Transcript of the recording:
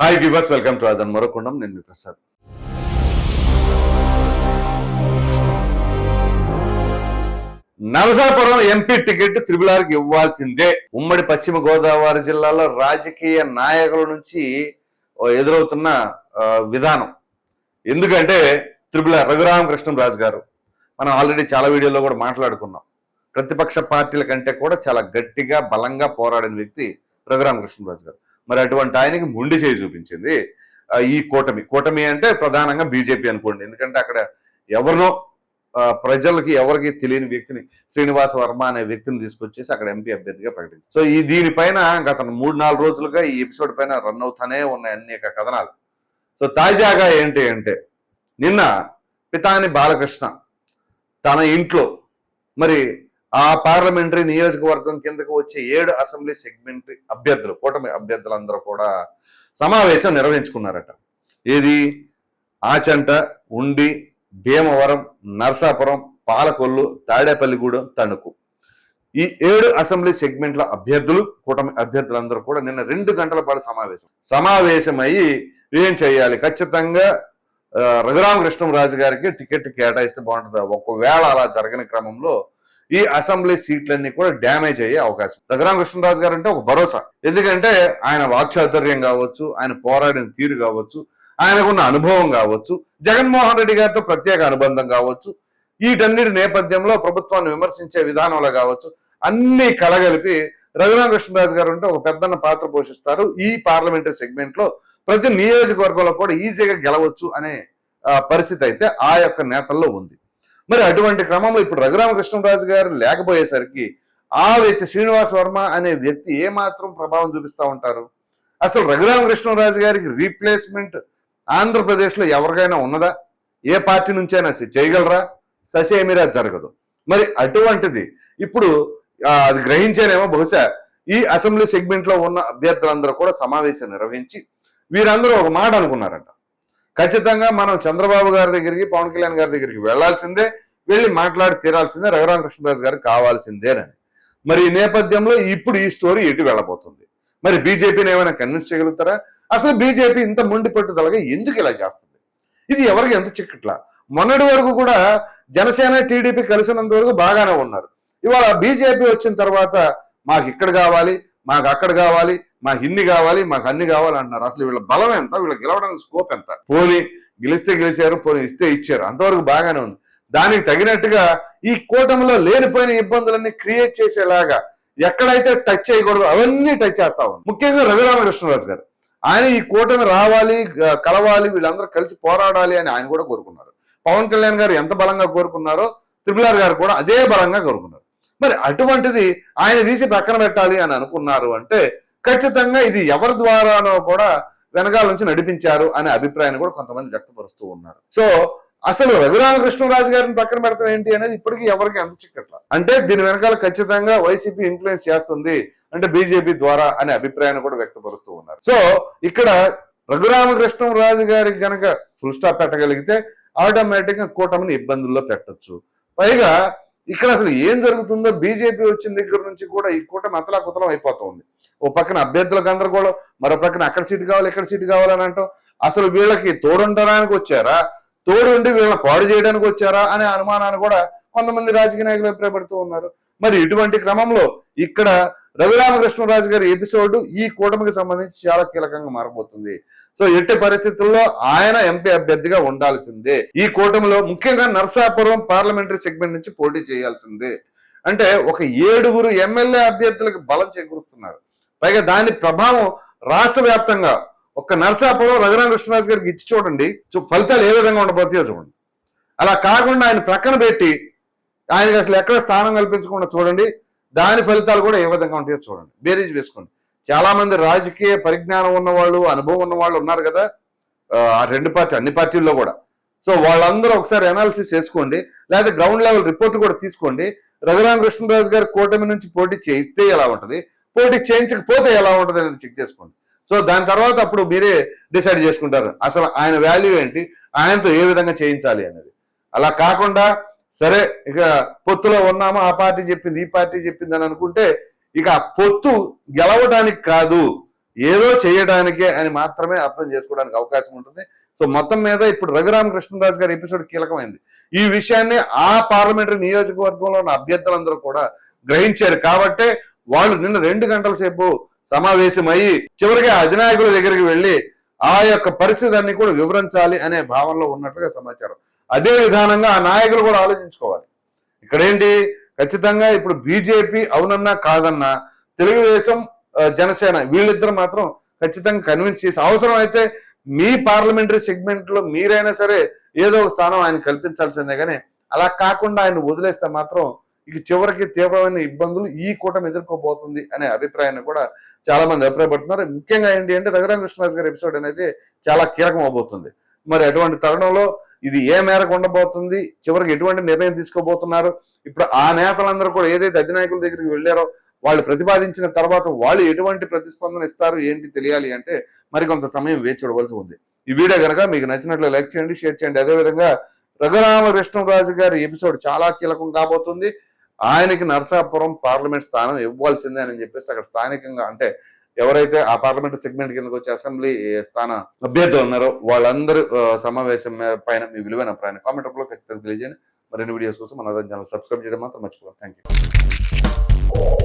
Hi viewers welcome to అదన్ మరొకుండం నేను మీ ప్రసాద్ నరసాపురం ఎంపీ టికెట్ త్రిబులార్కి ఇవ్వాల్సిందే. ఉమ్మడి పశ్చిమ గోదావరి జిల్లాలో రాజకీయ నాయకుల నుంచి ఎదురవుతున్న విధానం. ఎందుకంటే త్రిబుల రఘురామకృష్ణరాజు గారు మనం ఆల్రెడీ చాలా వీడియోలో కూడా మాట్లాడుకున్నాం. ప్రతిపక్ష పార్టీల కంటే కూడా చాలా గట్టిగా బలంగా పోరాడిన వ్యక్తి రఘురామకృష్ణరాజు గారు. మరి అటువంటి ఆయనకి ముండి చేయి చూపించింది ఈ కూటమి. కూటమి అంటే ప్రధానంగా బీజేపీ అనుకోండి. ఎందుకంటే అక్కడ ఎవరినో ప్రజలకి ఎవరికి తెలియని వ్యక్తిని శ్రీనివాస వర్మ అనే వ్యక్తిని తీసుకొచ్చేసి అక్కడ ఎంపీ అభ్యర్థిగా ప్రకటించారు. సో ఈ దీనిపైన గత మూడు నాలుగు రోజులుగా ఈ ఎపిసోడ్ పైన రన్ అవుతానే ఉన్నాయి అనేక కథనాలు. సో తాజాగా ఏంటి అంటే నిన్న పితాని బాలకృష్ణ తన ఇంట్లో మరి ఆ పార్లమెంటరీ నియోజకవర్గం కిందకు వచ్చే ఏడు అసెంబ్లీ సెగ్మెంట్ అభ్యర్థులు కూటమి అభ్యర్థులందరూ కూడా సమావేశం నిర్వహించుకున్నారట. ఏది? ఆచంట ఉండి భీమవరం నర్సాపురం పాలకొల్లు తాడేపల్లిగూడెం తణుకు. ఈ ఏడు అసెంబ్లీ సెగ్మెంట్ల అభ్యర్థులు కూటమి అభ్యర్థులందరూ కూడా నిన్న రెండు గంటల పాటు సమావేశం. సమావేశమయ్యి ఏం చేయాలి? ఖచ్చితంగా ఆ, రఘురామకృష్ణరాజు గారికి టికెట్ కేటాయిస్తే బాగుంటుంది. ఒకవేళ అలా జరగని క్రమంలో ఈ అసెంబ్లీ సీట్లన్నీ కూడా డ్యామేజ్ అయ్యే అవకాశం. రఘురామకృష్ణరాజు గారు అంటే ఒక భరోసా. ఎందుకంటే ఆయన వాక్చాతుర్యం కావచ్చు ఆయన పోరాడిన తీరు కావచ్చు ఆయనకున్న అనుభవం కావచ్చు జగన్మోహన్ రెడ్డి గారితో ప్రత్యేక అనుబంధం కావచ్చు వీటన్నిటి నేపథ్యంలో ప్రభుత్వాన్ని విమర్శించే విధానంలో కావచ్చు అన్ని కలగలిపి రఘురామకృష్ణరాజు గారు అంటే ఒక పెద్దన్న పాత్ర పోషిస్తారు. ఈ పార్లమెంటరీ సెగ్మెంట్లో ప్రతి నియోజకవర్గంలో కూడా ఈజీగా గెలవచ్చు అనే పరిస్థితి అయితే ఆ యొక్క నేతల్లో ఉంది. మరి అటువంటి క్రమంలో ఇప్పుడు రఘురామకృష్ణరాజు గారు లేకపోయేసరికి ఆ వ్యక్తి శ్రీనివాస్ వర్మ అనే వ్యక్తి ఏ మాత్రం ప్రభావం చూపిస్తా ఉంటారు? అసలు రఘురామకృష్ణరాజు గారికి రీప్లేస్మెంట్ ఆంధ్రప్రదేశ్లో ఎవరికైనా ఉన్నదా? ఏ పార్టీ నుంచైనా చేయగలరా? ససేమిరా జరగదు. మరి అటువంటిది ఇప్పుడు అది గ్రహించేనేమో బహుశా ఈ అసెంబ్లీ సెగ్మెంట్లో ఉన్న అభ్యర్థులందరూ కూడా సమావేశం నిర్వహించి వీరందరూ ఒక మాట అనుకున్నారంట. ఖచ్చితంగా మనం చంద్రబాబు గారి దగ్గరికి పవన్ కళ్యాణ్ గారి దగ్గరికి వెళ్ళాల్సిందే వెళ్ళి మాట్లాడి తీరాల్సిందే రఘురామకృష్ణరాజు గారికి కావాల్సిందేనని మరి ఈ నేపథ్యంలో ఇప్పుడు ఈ స్టోరీ ఎటు వెళ్ళబోతుంది? మరి బీజేపీని ఏమైనా కన్విన్స్ చేయగలుగుతారా? అసలు బీజేపీ ఇంత మొండి పట్టుదలగా ఎందుకు ఇలా చేస్తుంది? ఇది ఎవరికి ఎంత చిక్కట్లా? మొన్నటి వరకు కూడా జనసేన టీడీపీ కలిసినంత వరకు బాగానే ఉన్నారు. ఇవాళ బీజేపీ వచ్చిన తర్వాత మాకు ఇక్కడ కావాలి మాకు అక్కడ కావాలి మాకు ఇన్ని కావాలి మాకు అన్ని కావాలి అంటున్నారు. అసలు వీళ్ళ బలం ఎంత? వీళ్ళు గెలవడానికి స్కోప్ ఎంత? పోనీ గెలిస్తే గెలిచారు పోనీ ఇస్తే ఇచ్చారు. అంతవరకు బాగానే ఉంది. దానికి తగినట్టుగా ఈ కూటమిలో లేనిపోయిన ఇబ్బందులన్నీ క్రియేట్ చేసేలాగా ఎక్కడైతే టచ్ చేయకూడదు అవన్నీ టచ్ చేస్తా ఉంది. ముఖ్యంగా రఘురామకృష్ణరాజు గారు. ఆయన ఈ కూటమి రావాలి కలవాలి వీళ్ళందరూ కలిసి పోరాడాలి అని ఆయన కూడా కోరుకున్నారు. పవన్ కళ్యాణ్ గారు ఎంత బలంగా కోరుకున్నారో త్రిపులార్ గారు కూడా అదే బలంగా కోరుకున్నారు. మరి అటువంటిది ఆయన తీసి పక్కన పెట్టాలి అని అనుకున్నారు అంటే ఖచ్చితంగా ఇది ఎవరి ద్వారానో కూడా వెనకాల నుంచి నడిపించారు అనే అభిప్రాయాన్ని కూడా కొంతమంది వ్యక్తపరుస్తూ ఉన్నారు. సో అసలు రఘురామకృష్ణరాజు గారిని పక్కన పెడతాం ఏంటి అనేది ఇప్పటికీ ఎవరికి అంత చిక్కట్ల అంటే దీని వెనకాల ఖచ్చితంగా వైసీపీ ఇన్ఫ్లుయెన్స్ చేస్తుంది అంటే బీజేపీ ద్వారా అనే అభిప్రాయాన్ని కూడా వ్యక్తపరుస్తూ ఉన్నారు. సో ఇక్కడ రఘురామకృష్ణరాజు గారికి కనుక ఫుల్ స్టాప్ పెట్టగలిగితే ఆటోమేటిక్గా కూటమిని ఇబ్బందుల్లో పెట్టొచ్చు. పైగా ఇక్కడ అసలు ఏం జరుగుతుందో బీజేపీ వచ్చిన దగ్గర నుంచి కూడా ఈ కూటమి అతలాకుతలం అయిపోతుంది. ఓ పక్కన అభ్యర్థుల గందరగోళం మరో పక్కన అక్కడ సీటు కావాలి ఇక్కడ సీటు కావాలని అంటాం. అసలు వీళ్ళకి తోడుండడానికి వచ్చారా? తోడు ఉండి వీళ్ళని పాడు చేయడానికి వచ్చారా అనే అనుమానాన్ని కూడా కొంతమంది రాజకీయ నాయకులు అభిప్రాయపడుతూ ఉన్నారు. మరి ఇటువంటి క్రమంలో ఇక్కడ రఘురామకృష్ణరాజు గారి ఎపిసోడ్ ఈ కూటమికి సంబంధించి చాలా కీలకంగా మారబోతుంది. సో ఎట్టి పరిస్థితుల్లో ఆయన ఎంపీ అభ్యర్థిగా ఉండాల్సిందే. ఈ కూటమిలో ముఖ్యంగా నర్సాపురం పార్లమెంటరీ సెగ్మెంట్ నుంచి పోటీ చేయాల్సిందే. అంటే ఒక ఏడుగురు ఎమ్మెల్యే అభ్యర్థులకు బలం చేకూరుస్తున్నారు. పైగా దాని ప్రభావం రాష్ట్ర వ్యాప్తంగా ఒక్క నరసాపురం రఘురామకృష్ణరాజు గారికి ఇచ్చి చూడండి. చూ- ఫలితాలు ఏ విధంగా ఉండబోతాయో చూడండి. అలా కాకుండా ఆయన ప్రక్కన పెట్టి ఆయనకి అసలు ఎక్కడ స్థానం కల్పించకుండా చూడండి. దాని ఫలితాలు కూడా ఏ విధంగా ఉంటాయో చూడండి. బేరీజ్ వేసుకోండి. చాలామంది రాజకీయ పరిజ్ఞానం ఉన్నవాళ్ళు అనుభవం ఉన్న వాళ్ళు ఉన్నారు కదా ఆ రెండు పార్టీ అన్ని పార్టీల్లో కూడా. సో వాళ్ళందరూ ఒకసారి అనాలిసిస్ చేసుకోండి. లేదా గ్రౌండ్ లెవెల్ రిపోర్ట్ కూడా తీసుకోండి. రఘురామ కృష్ణరాజు గారి కూటమి నుంచి పోటీ చేయిస్తే ఎలా ఉంటుంది? పోటీ చేయించకపోతే ఎలా ఉంటుంది అనేది చెక్ చేసుకోండి. సో దాని తర్వాత అప్పుడు మీరే డిసైడ్ చేసుకుంటారు. అసలు ఆయన వాల్యూ ఏంటి? ఆయనతో ఏ విధంగా చేయించాలి అనేది. అలా కాకుండా సరే ఇక పొత్తులో ఉన్నామా? ఆ పార్టీ చెప్పింది ఈ పార్టీ చెప్పింది అని అనుకుంటే ఇక ఆ పొత్తు గెలవడానికి కాదు ఏదో చేయడానికే అని మాత్రమే అర్థం చేసుకోవడానికి అవకాశం ఉంటుంది. సో మొత్తం మీద ఇప్పుడు రఘురామ కృష్ణరాజు గారి ఎపిసోడ్ కీలకమైంది. ఈ విషయాన్ని ఆ పార్లమెంటరీ నియోజకవర్గంలో ఉన్న అభ్యర్థులందరూ కూడా గ్రహించారు. కాబట్టే వాళ్ళు నిన్న రెండు గంటల సేపు సమావేశమయ్యి చివరికి అధినాయకుల దగ్గరికి వెళ్ళి ఆ యొక్క పరిస్థితి కూడా వివరించాలి అనే భావనలో ఉన్నట్లుగా సమాచారం. అదే విధానంగా ఆ నాయకులు కూడా ఆలోచించుకోవాలి. ఇక్కడేంటి? ఖచ్చితంగా ఇప్పుడు బీజేపీ అవునన్నా కాదన్నా తెలుగుదేశం జనసేన వీళ్ళిద్దరు మాత్రం ఖచ్చితంగా కన్విన్స్ చేసి అవసరం అయితే మీ పార్లమెంటరీ సెగ్మెంట్లో మీరైనా సరే ఏదో ఒక స్థానం ఆయన కల్పించాల్సిందే కానీ అలా కాకుండా ఆయన వదిలేస్తే మాత్రం ఇక చివరికి తీవ్రమైన ఇబ్బందులు ఈ కూటమి ఎదుర్కోబోతుంది అనే అభిప్రాయాన్ని కూడా చాలా మంది అభిప్రాయపడుతున్నారు. ముఖ్యంగా ఏంటి అంటే రఘురామ కృష్ణరాజు గారి ఎపిసోడ్ అనేది చాలా కీలకం అవబోతుంది. మరి అటువంటి తరుణంలో ఇది ఏ మేరకు ఉండబోతుంది? చివరికి ఎటువంటి నిర్ణయం తీసుకోబోతున్నారు? ఇప్పుడు ఆ నేతలందరూ కూడా ఏదైతే అధినాయకుల దగ్గరికి వెళ్ళారో వాళ్ళు ప్రతిపాదించిన తర్వాత వాళ్ళు ఎటువంటి ప్రతిస్పందన ఇస్తారు? ఏంటి తెలియాలి అంటే మరి కొంత సమయం వేచి చూడవలసి ఉంది. ఈ వీడియో కనుక మీకు నచ్చినట్లు లైక్ చేయండి షేర్ చేయండి. అదేవిధంగా రఘురామ కృష్ణరాజు గారి ఎపిసోడ్ చాలా కీలకం కాబోతుంది. ఆయనకి నరసాపురం పార్లమెంట్ స్థానం ఇవ్వాల్సిందే అని చెప్పేసి అక్కడ స్థానికంగా అంటే ఎవరైతే ఆ పార్లమెంట్ సెగ్మెంట్ కిందకు వచ్చే అసెంబ్లీ స్థాన అభ్యర్థులు ఉన్నారో వాళ్ళందరూ సమావేశం పైన మీ విలువైన ప్రయాణం కామెంట్ రూపంలో ఖచ్చితంగా తెలియజేయండి. మరిన్ని వీడియోస్ కోసం మన ఛానల్ సబ్స్క్రైబ్ చేయడం మాత్రం మర్చిపోవాలి థ్యాంక్ యూ